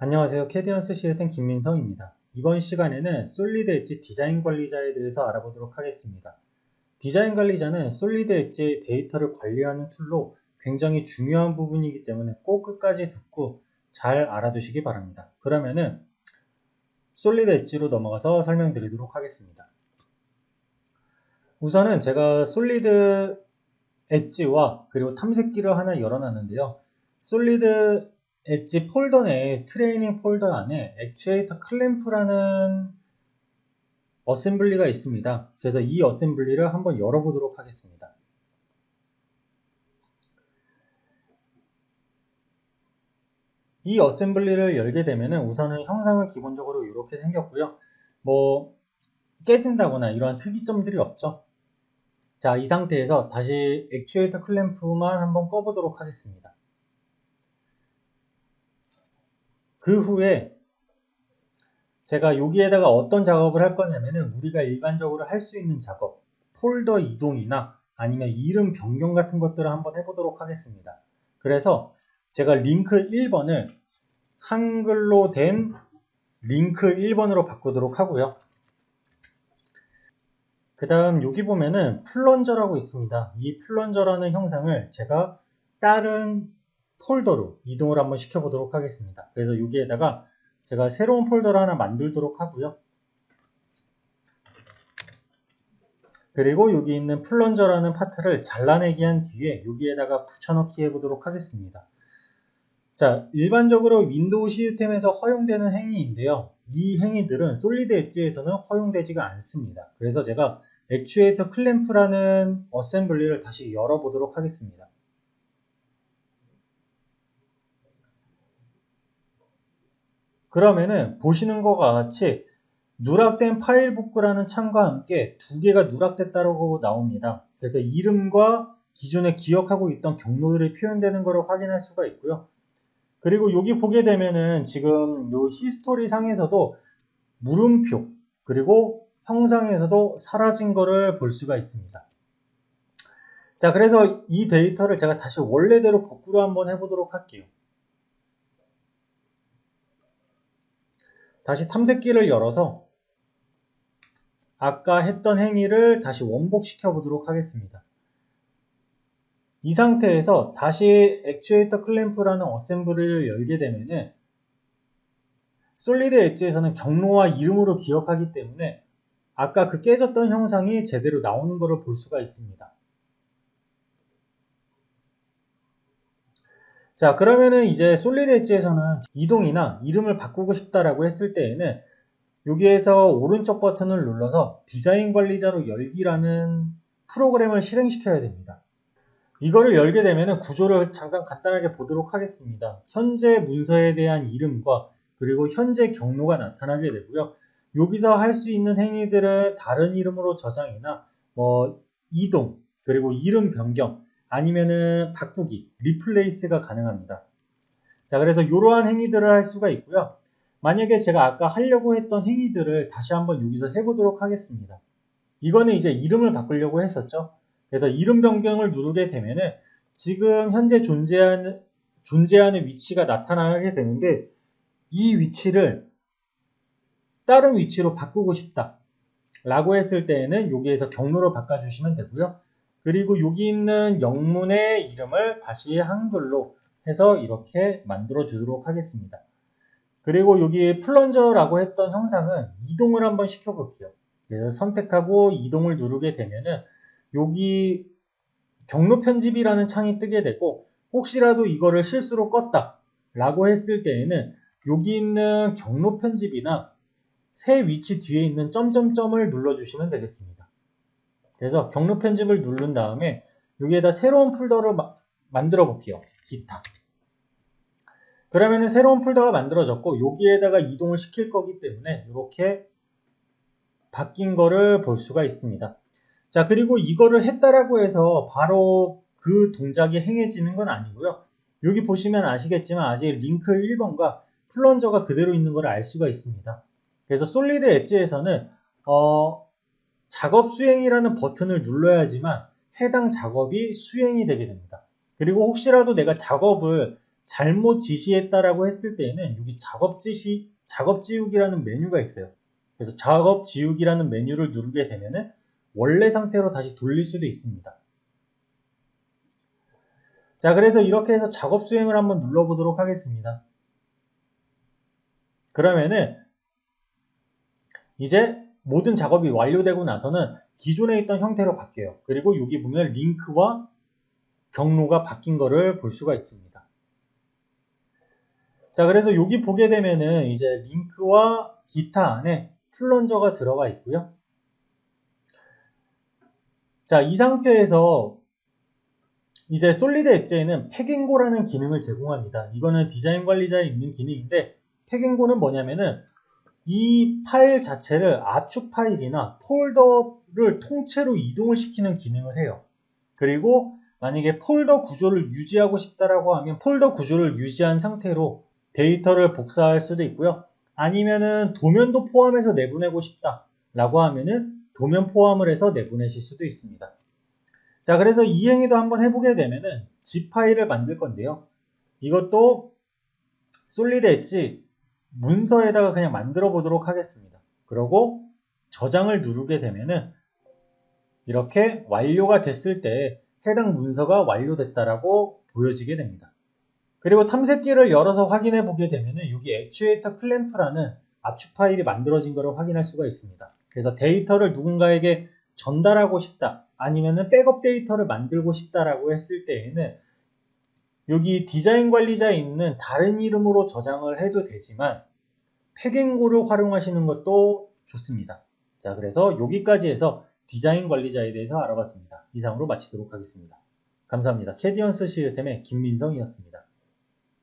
안녕하세요. 캐디언스 시스템 김민성입니다. 이번 시간에는 솔리드 엣지 디자인 관리자에 대해서 알아보도록 하겠습니다. 디자인 관리자는 솔리드 엣지의 데이터를 관리하는 툴로 굉장히 중요한 부분이기 때문에 꼭 끝까지 듣고 잘 알아두시기 바랍니다. 그러면은 솔리드 엣지로 넘어가서 설명드리도록 하겠습니다. 우선은 제가 솔리드 엣지와 그리고 탐색기를 하나 열어놨는데요. 솔리드 엣지 폴더 내에 트레이닝 폴더 안에 액추에이터 클램프라는 어셈블리가 있습니다. 그래서 이 어셈블리를 한번 열어보도록 하겠습니다. 이 어셈블리를 열게 되면 우선은 형상은 기본적으로 이렇게 생겼고요. 뭐 깨진다거나 이러한 특이점들이 없죠. 자, 이 상태에서 다시 액추에이터 클램프만 한번 꺼보도록 하겠습니다. 그 후에 제가 여기에다가 어떤 작업을 할 거냐면은 우리가 일반적으로 할 수 있는 작업, 폴더 이동이나 아니면 이름 변경 같은 것들을 한번 해보도록 하겠습니다. 그래서 제가 링크 1번을 한글로 된 링크 1번으로 바꾸도록 하고요. 그 다음 여기 보면은 플런저라고 있습니다. 이 플런저라는 형상을 제가 다른 폴더로 이동을 한번 시켜보도록 하겠습니다. 그래서 여기에다가 제가 새로운 폴더를 하나 만들도록 하고요. 그리고 여기 있는 플런저라는 파트를 잘라내기 한 뒤에 여기에다가 붙여넣기 해보도록 하겠습니다. 자, 일반적으로 윈도우 시스템에서 허용되는 행위인데요. 이 행위들은 솔리드 엣지에서는 허용되지가 않습니다. 그래서 제가 액추에이터 클램프라는 어셈블리를 다시 열어보도록 하겠습니다. 그러면은 보시는 것과 같이 누락된 파일 복구라는 창과 함께 두 개가 누락됐다고 나옵니다. 그래서 이름과 기존에 기억하고 있던 경로들이 표현되는 것을 확인할 수가 있고요. 그리고 여기 보게 되면은 지금 요 히스토리 상에서도 물음표 그리고 형상에서도 사라진 것을 볼 수가 있습니다. 자, 그래서 이 데이터를 제가 다시 원래대로 복구를 한번 해보도록 할게요. 다시 탐색기를 열어서 아까 했던 행위를 다시 원복시켜 보도록 하겠습니다. 이 상태에서 다시 액추에이터 클램프라는 어셈블리를 열게 되면은 솔리드 엣지에서는 경로와 이름으로 기억하기 때문에 아까 그 깨졌던 형상이 제대로 나오는 것을 볼 수가 있습니다. 자 그러면은 이제 솔리드 엣지에서는 이동이나 이름을 바꾸고 싶다라고 했을 때에는 여기에서 오른쪽 버튼을 눌러서 디자인 관리자로 열기라는 프로그램을 실행시켜야 됩니다. 이거를 열게 되면 구조를 잠깐 간단하게 보도록 하겠습니다. 현재 문서에 대한 이름과 그리고 현재 경로가 나타나게 되고요. 여기서 할 수 있는 행위들을 다른 이름으로 저장이나 뭐 이동 그리고 이름 변경 아니면은 바꾸기, 리플레이스가 가능합니다. 자, 그래서 이러한 행위들을 할 수가 있고요. 만약에 제가 아까 하려고 했던 행위들을 다시 한번 여기서 해보도록 하겠습니다. 이거는 이제 이름을 바꾸려고 했었죠. 그래서 이름 변경을 누르게 되면은 지금 현재 존재하는, 존재하는 위치가 나타나게 되는데 이 위치를 다른 위치로 바꾸고 싶다. 라고 했을 때에는 여기에서 경로를 바꿔주시면 되고요. 그리고 여기 있는 영문의 이름을 다시 한글로 해서 이렇게 만들어 주도록 하겠습니다. 그리고 여기 플런저라고 했던 형상은 이동을 한번 시켜 볼게요. 그래서 선택하고 이동을 누르게 되면은 여기 경로 편집이라는 창이 뜨게 되고 혹시라도 이거를 실수로 껐다 라고 했을 때에는 여기 있는 경로 편집이나 새 위치 뒤에 있는 점점점을 눌러주시면 되겠습니다. 그래서 경로 편집을 누른 다음에 여기에다 새로운 폴더를 마, 만들어 볼게요. 기타. 그러면은 새로운 폴더가 만들어졌고 여기에다가 이동을 시킬 거기 때문에 이렇게 바뀐 거를 볼 수가 있습니다. 자 그리고 이거를 했다라고 해서 바로 그 동작이 행해지는 건 아니고요. 여기 보시면 아시겠지만 아직 링크 1번과 플런저가 그대로 있는 걸 알 수가 있습니다. 그래서 솔리드 엣지에서는 어, 작업 수행이라는 버튼을 눌러야지만 해당 작업이 수행이 되게 됩니다. 그리고 혹시라도 내가 작업을 잘못 지시했다라고 했을 때에는 여기 작업 지시, 작업 지우기라는 메뉴가 있어요. 그래서 작업 지우기라는 메뉴를 누르게 되면은 원래 상태로 다시 돌릴 수도 있습니다. 자, 그래서 이렇게 해서 작업 수행을 한번 눌러보도록 하겠습니다. 그러면은 이제 모든 작업이 완료되고 나서는 기존에 있던 형태로 바뀌어요. 그리고 여기 보면 링크와 경로가 바뀐 거를 볼 수가 있습니다. 자, 그래서 여기 보게 되면은 이제 링크와 기타 안에 플런저가 들어가 있고요. 자, 이 상태에서 이제 솔리드 엣지에는 팩앤고라는 기능을 제공합니다. 이거는 디자인 관리자에 있는 기능인데 팩앤고는 뭐냐면은 이 파일 자체를 압축 파일이나 폴더를 통째로 이동을 시키는 기능을 해요. 그리고 만약에 폴더 구조를 유지하고 싶다라고 하면 폴더 구조를 유지한 상태로 데이터를 복사할 수도 있고요. 아니면은 도면도 포함해서 내보내고 싶다라고 하면은 도면 포함을 해서 내보내실 수도 있습니다. 자, 그래서 이 행위도 한번 해보게 되면은 zip 파일을 만들 건데요. 이것도 솔리드 엣지 문서에다가 그냥 만들어 보도록 하겠습니다. 그리고 저장을 누르게 되면은 이렇게 완료가 됐을 때 해당 문서가 완료됐다라고 보여지게 됩니다. 그리고 탐색기를 열어서 확인해 보게 되면은 여기 액추에이터 클램프라는 압축 파일이 만들어진 것을 확인할 수가 있습니다. 그래서 데이터를 누군가에게 전달하고 싶다 아니면은 백업 데이터를 만들고 싶다라고 했을 때에는 여기 디자인 관리자에 있는 다른 이름으로 저장을 해도 되지만 팩앤고를 활용하시는 것도 좋습니다. 자, 그래서 여기까지 해서 디자인 관리자에 대해서 알아봤습니다. 이상으로 마치도록 하겠습니다. 감사합니다. 캐디언스 시스템의 김민성이었습니다.